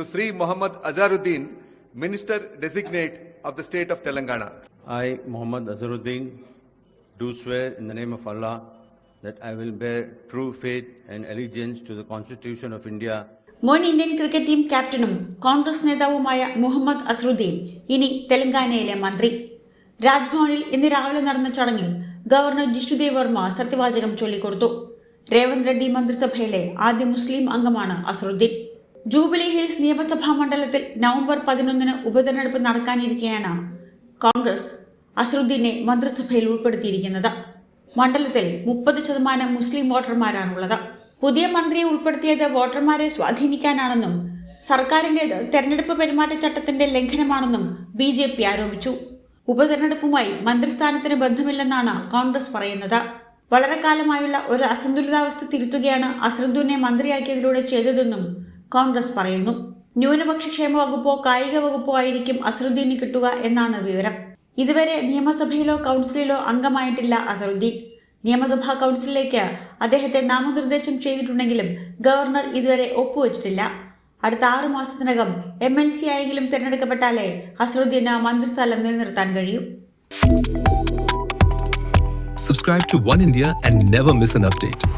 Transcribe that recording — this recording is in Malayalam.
to Sri Muhammad Azharuddin, Minister Designate of the State of Telangana. I, Muhammad Azharuddin, do swear in the name of Allah that I will bear true faith and allegiance to the Constitution of India മുൻ ഇന്ത്യൻ ക്രിക്കറ്റ് ടീം ക്യാപ്റ്റനും കോൺഗ്രസ് നേതാവുമായ മുഹമ്മദ് അസറുദ്ദീൻ ഇനി തെലങ്കാനയിലെ മന്ത്രി രാജ്ഭവനിൽ ഇന്ന് രാവിലെ നടന്ന ചടങ്ങിൽ ഗവർണർ ജിഷുദേവ് വർമ്മ സത്യവാചകം ചൊല്ലിക്കൊടുത്തു രേവന്ത് റെഡ്ഡി മന്ത്രിസഭയിലെ ആദ്യ മുസ്ലിം അംഗമാണ് അസ്രുദ്ദീൻ ജൂബിലി ഹിൽസ് നിയമസഭാ മണ്ഡലത്തിൽ നവംബർ പതിനൊന്നിന് ഉപതെരഞ്ഞെടുപ്പ് നടക്കാനിരിക്കെയാണ് കോൺഗ്രസ് അസറുദ്ദീനെ മന്ത്രിസഭയിൽ ഉൾപ്പെടുത്തിയിരിക്കുന്നത്. മണ്ഡലത്തിൽ മുപ്പത് ശതമാനം മുസ്ലിം വോട്ടർമാരാണുള്ളത്. പുതിയ മന്ത്രിയെ ഉൾപ്പെടുത്തിയത് വോട്ടർമാരെ സ്വാധീനിക്കാനാണെന്നും സർക്കാരിന്റേത് തെരഞ്ഞെടുപ്പ് പെരുമാറ്റച്ചട്ടത്തിന്റെ ലംഘനമാണെന്നും ബി ജെ പി ആരോപിച്ചു. ഉപതെരഞ്ഞെടുപ്പുമായി മന്ത്രിസ്ഥാനത്തിന് ബന്ധമില്ലെന്നാണ് കോൺഗ്രസ് പറയുന്നത്. വളരെ കാലമായുള്ള ഒരു അസന്തുലിതാവസ്ഥ തിരുത്തുകയാണ് അസറുദ്ദീനെ മന്ത്രിയാക്കിയതിലൂടെ ചെയ്തതെന്നും കോൺഗ്രസ് പറയുന്നു. ന്യൂനപക്ഷ ക്ഷേമ വകുപ്പോ കായിക വകുപ്പോ ആയിരിക്കും അസറുദ്ദീന് കിട്ടുക എന്നാണ് വിവരം. ഇതുവരെ നിയമസഭയിലോ കൗൺസിലിലോ അംഗമായിട്ടില്ല അസറുദ്ദീൻ. നിയമസഭാ കൗൺസിലിലേക്ക് അദ്ദേഹത്തെ നാമനിർദ്ദേശം ചെയ്തിട്ടുണ്ടെങ്കിലും ഗവർണർ ഇതുവരെ ഒപ്പുവച്ചിട്ടില്ല. അടുത്ത ആറു മാസത്തിനകം എം എൽ സി ആയെങ്കിലും തിരഞ്ഞെടുക്കപ്പെട്ടാലേ അസറുദ്ദീന് മന്ത്രിസ്ഥാനം നിലനിർത്താൻ കഴിയൂ. Subscribe to One India and never miss an update.